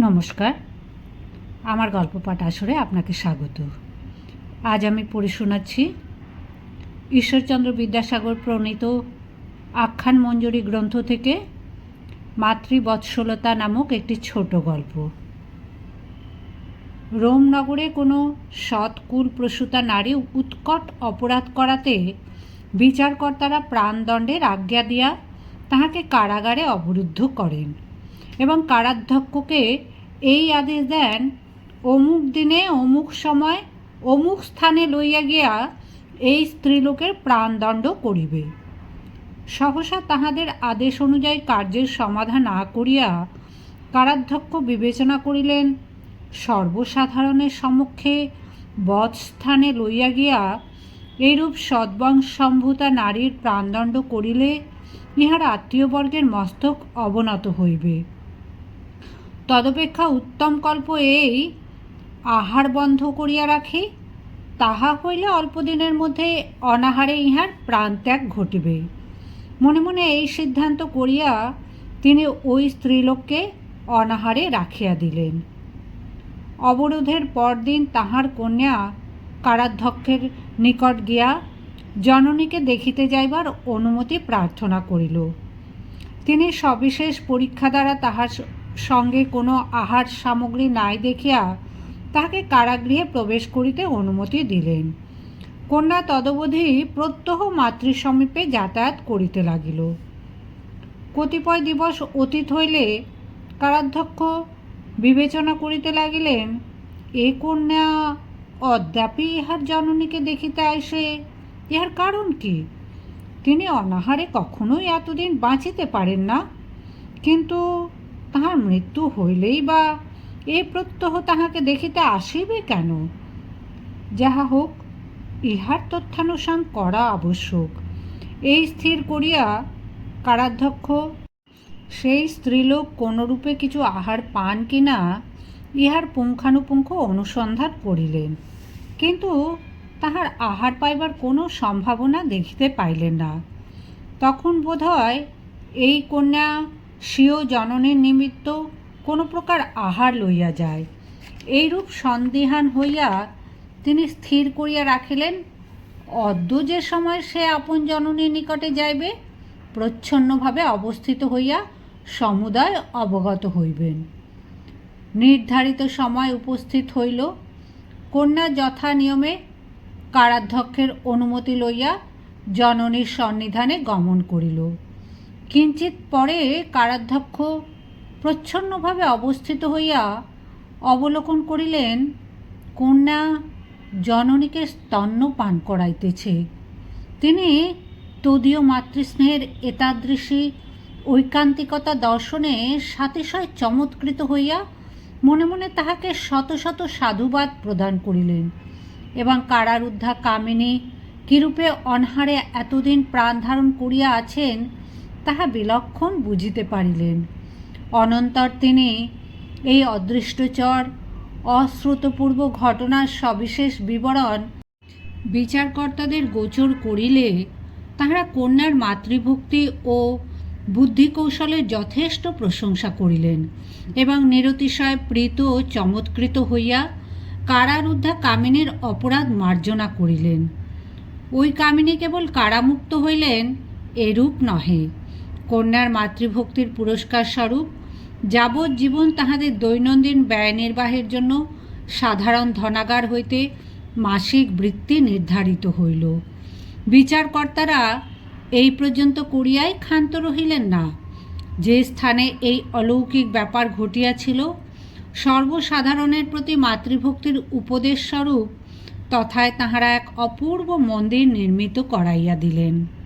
নমস্কার। আমার গল্প পাঠ আসরে আপনাকে স্বাগত। আজ আমি পড়ে শোনাচ্ছি ঈশ্বরচন্দ্র বিদ্যাসাগর প্রণীত আখ্যান মঞ্জুরি গ্রন্থ থেকে মাতৃবৎসলতা নামক একটি ছোট গল্প। রোমনগরে কোনো সৎকুল প্রসূতা নারী উৎকট অপরাধ করাতে বিচারকর্তারা প্রাণদণ্ডের আজ্ঞা দিয়া তাহাকে কারাগারে অবরুদ্ধ করেন এবং কারাধ্যক্ষকে এই আদেশ দেন, অমুক দিনে অমুক সময় অমুক স্থানে লইয়া গিয়া এই স্ত্রীলোকের প্রাণদণ্ড করিবে। সহসা তাহাদের আদেশ অনুযায়ী কার্যের সমাধান না করিয়া কারাধ্যক্ষ বিবেচনা করিলেন। সর্বসাধারণের সম্মুখে বধস্থানে লইয়া গিয়া এইরূপ সদ্বংশম্ভূতা নারীর প্রাণদণ্ড করিলে ইহার আত্মীয়বর্গের মস্তক অবনত হইবে। তদপেক্ষা উত্তম কল্প এই আহার বন্ধ করিয়া রাখি। তাহা হইলে অল্পদিনের মধ্যে অনাহারে ইহার প্রাণত্যাগ ঘটিবে। মনে মনে এই সিদ্ধান্ত করিয়া তিনি ওই স্ত্রীলোককে অনাহারে রাখিয়া দিলেন। অবরোধের পরদিন তাহার কন্যা কারাধ্যক্ষের নিকট গিয়া জননীকে দেখিতে যাইবার অনুমতি প্রার্থনা করিল। তিনি সবিশেষ পরীক্ষা দ্বারা তাহার সঙ্গে কোনো আহার সামগ্রী নাই দেখিয়া তাহাকে কারাগৃহে প্রবেশ করিতে অনুমতি দিলেন। কন্যা তদবধি প্রত্যহ মাতৃ সমীপে যাতায়াত করিতে লাগিল। কতিপয় দিবস অতীত হইলে কারাধ্যক্ষ বিবেচনা করিতে লাগিলেন, এ কন্যা অদ্যাপি ইহার জননীকে দেখিতে আইসে, ইহার কারণ কি? তিনি অনাহারে কখনোই এতদিন বাঁচিতে পারেন না। কিন্তু তাহার মৃত্যু হইলেই বা এ প্রত্যহ তাহাকে দেখিতে আসিবে কেন? যাহা হোক, ইহার তথ্যানুসান করা আবশ্যক। এই স্থির করিয়া কারাধ্যক্ষ, সেই স্ত্রীলোক কোনরূপে কিছু আহার পান কিনা, ইহার পুঙ্খানুপুঙ্খ অনুসন্ধান করিলেন। কিন্তু তাহার আহার পাইবার কোনো সম্ভাবনা দেখিতে পাইলেন না। তখন বোধহয় এই কন্যা স্বীয় জননের নিমিত্ত কোনো প্রকার আহার লইয়া যায়। এইরূপ সন্দিহান হইয়া তিনি স্থির করিয়া রাখিলেন, অদ্য যে সময় সে আপন জননীর নিকটে যাইবে, প্রচ্ছন্নভাবে অবস্থিত হইয়া সমুদায় অবগত হইবেন। নির্ধারিত সময় উপস্থিত হইল, কন্যা যথা নিয়মে কারাধ্যক্ষের অনুমতি লইয়া জননীর সন্নিধানে গমন করিল। কিঞ্চিত পরে কারাধ্যক্ষ প্রচ্ছন্নভাবে অবস্থিত হইয়া অবলোকন করিলেন, কন্যা, জননীকে স্তন্য পান করাইতেছে। তিনি তদীয় মাতৃস্নেহের এতাদৃশী ঐকান্তিকতা দর্শনে সাতিশয় চমৎকৃত হইয়া মনে মনে তাহাকে শত শত সাধুবাদ প্রদান করিলেন এবং কারারুদ্ধা কামিনী কিরূপে অনহারে এতদিন প্রাণ ধারণ করিয়া আছেন তাহা বিলক্ষণ বুঝিতে পারিলেন। অনন্তর তিনি এই অদৃষ্টচর, অশ্রুতপূর্ব ঘটনার সবিশেষ বিবরণ বিচারকর্তাদের গোচর করিলে তাহারা কন্যার মাতৃভক্তি ও বুদ্ধি কৌশলের যথেষ্ট প্রশংসা করিলেন এবং নিরতিশয় প্রীত ও চমৎকৃত হইয়া কারারুদ্ধা কামিনীর অপরাধ মার্জনা করিলেন। ওই কামিনী কেবল কারামুক্ত হইলেন, এরূপ নহে। কন্যার মাতৃভক্তির পুরস্কার স্বরূপ, যাবজ্জীবন তাহাদের দৈনন্দিন ব্যয় নির্বাহের জন্য সাধারণ ধনাগার হইতে মাসিক বৃত্তি নির্ধারিত হইল। বিচারকর্তারা এই পর্যন্ত করিয়াই ক্ষান্ত রহিলেন না। যে স্থানে এই অলৌকিক ব্যাপার ঘটিয়াছিল, সর্বসাধারণের প্রতি মাতৃভক্তির উপদেশ স্বরূপ তথায় তাহারা এক অপূর্ব মন্দির নির্মিত করাইয়া দিলেন।